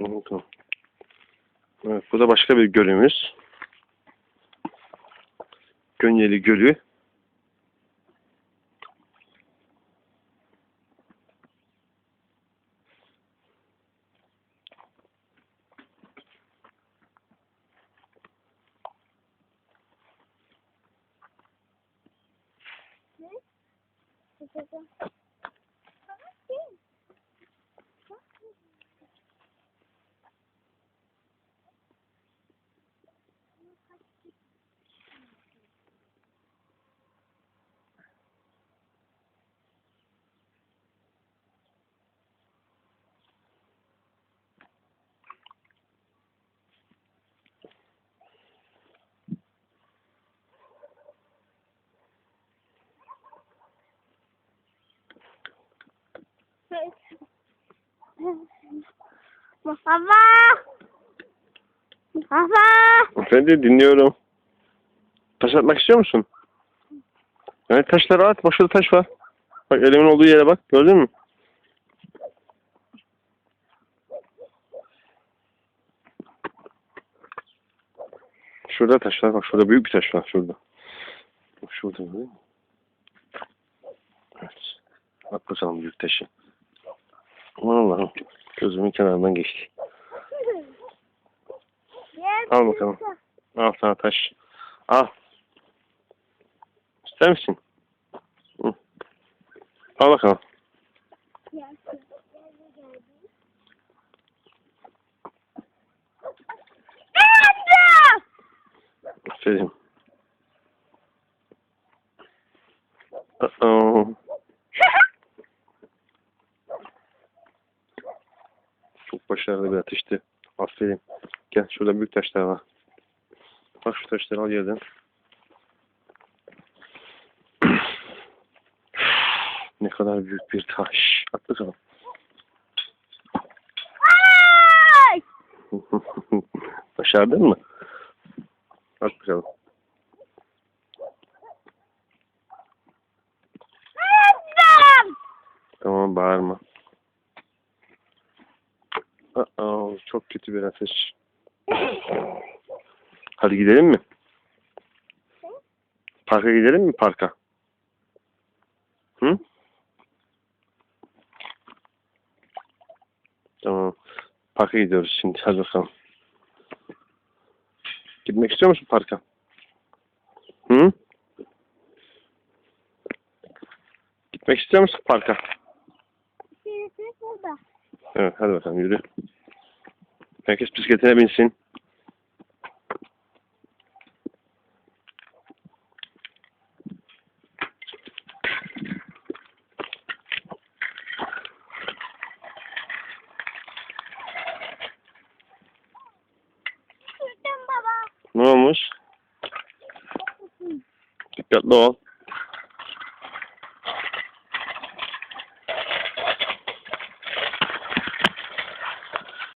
Tamam. Evet, bu da başka bir gölümüz. Gönyeli Gölü. Mustafa! Mustafa! Efendim dinliyorum. Taş atmak istiyor musun? Evet taşları at. Bak taş var. Bak elimin olduğu yere bak. Gördün mü? Şurada taşlar bak. Şurada büyük bir taş var. Şurada. Şurada değil mi? Evet. Bak bakalım büyük taşı. Aman Allah'ım. Gözümün kenarından geçti. Al bakalım. Al sana taş. Al. İster misin? Hı. Al bakalım. Aferin. Uh-oh. Çok başarılı bir atıştı. Aferin. Gel şurada büyük taşlar var. Bak şu taşları al yerden. ne kadar büyük bir taş. At bakalım. Başardın mı? At bakalım. Tamam bağırma. Aa, çok kötü bir ateş. Hadi gidelim mi? Parka gidelim mi parka? Hı? Tamam. Parka gidiyoruz şimdi. Hadi bakalım. Gitmek istiyor musun parka? Hı? Gitmek istiyor musun parka? Evet hadi bakalım yürü. Herkes bisikletine binsin. Ne olmuş? Dikkatli ol.